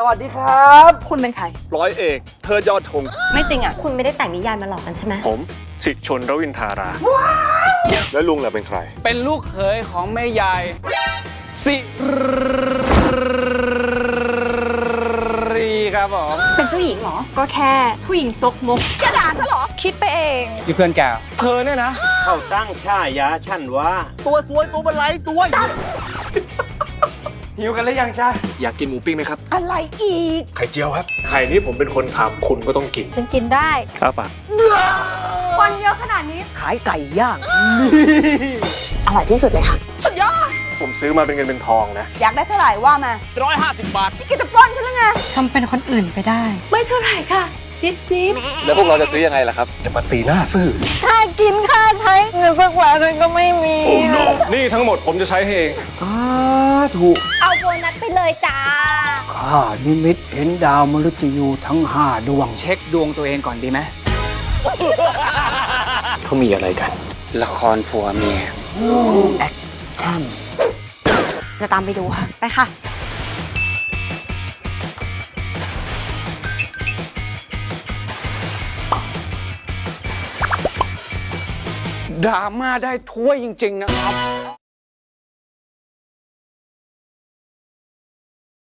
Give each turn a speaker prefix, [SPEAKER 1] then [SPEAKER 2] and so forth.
[SPEAKER 1] สวัสดีครับ
[SPEAKER 2] คุณเป็นใคร
[SPEAKER 3] ร้อยเอก เธอยอดธง
[SPEAKER 2] ไม่จริงอะ
[SPEAKER 4] คุณไม่ได้แต่งนิยายมาหลอกกันใช่ไหม
[SPEAKER 3] ผมสิชนรวินทารา
[SPEAKER 5] แล้วลุงล่ะเป็นใคร
[SPEAKER 1] เป็นลูกเขยของแม่ยาย สิรีครับผม
[SPEAKER 2] เป็นเจ้าหญิงเหรอ ก็แค่ผู้หญิงซกมกจะด่าซะเหรอ คิดไปเอง
[SPEAKER 1] นี่เพื่อนแก เธอเนี่ยนะ
[SPEAKER 6] เขาตั้งฉายาฉันว่า
[SPEAKER 5] ตัวสวยตัวบันไลตัว
[SPEAKER 1] หิวกันหรือยังจ้า
[SPEAKER 3] อยากกินหมูปิ้งไหมครับ
[SPEAKER 2] อะไรอีก
[SPEAKER 5] ไข่เจียวครับ
[SPEAKER 3] ไข่นี้ผมเป็นคนทำคุณก็ต้องกิน
[SPEAKER 2] ฉันกินได้
[SPEAKER 3] ครับปะ
[SPEAKER 2] คนเยอะขนาดนี้
[SPEAKER 1] ขายไก่ย่าง
[SPEAKER 2] อร่อยที่สุดเลยค่ะ
[SPEAKER 3] ผมซื้อมาเป็นเงินเป็นทองนะ
[SPEAKER 2] อยากได้เท่าไหร่ว่ามา
[SPEAKER 5] ร้อยห้าสิบบาท
[SPEAKER 2] พี่กินจะปล้นฉันแล้วไง
[SPEAKER 4] ทำเป็นคนอื่นไปได้
[SPEAKER 2] ไม่เท่าไหร่ค่ะ จิ๊บจิ๊บ
[SPEAKER 5] แล้วพวกเราจะซื้อยังไงล่ะครับจะมาตีหน้าซื่อ
[SPEAKER 2] ค่ากินค่าใช้เงินสักบาทนึงก็ไม่มี
[SPEAKER 3] นี่ทั้งหมดผมจะใช้ให้เอง
[SPEAKER 1] สาธุ
[SPEAKER 2] เอาโบนัสไปเลยจ้า
[SPEAKER 1] ข้านิมิตเห็นดาวมฤตยูทั้งห้าดวง เช็คดวงตัวเองก่อนดีไหม
[SPEAKER 3] เขามีอะไรกัน
[SPEAKER 1] ละครผัวเมียแอคชั่น
[SPEAKER 2] จะตามไปดูค่ะ ไปค่ะ
[SPEAKER 1] ดราม่าได้ถ้วยจริง ๆ นะครับ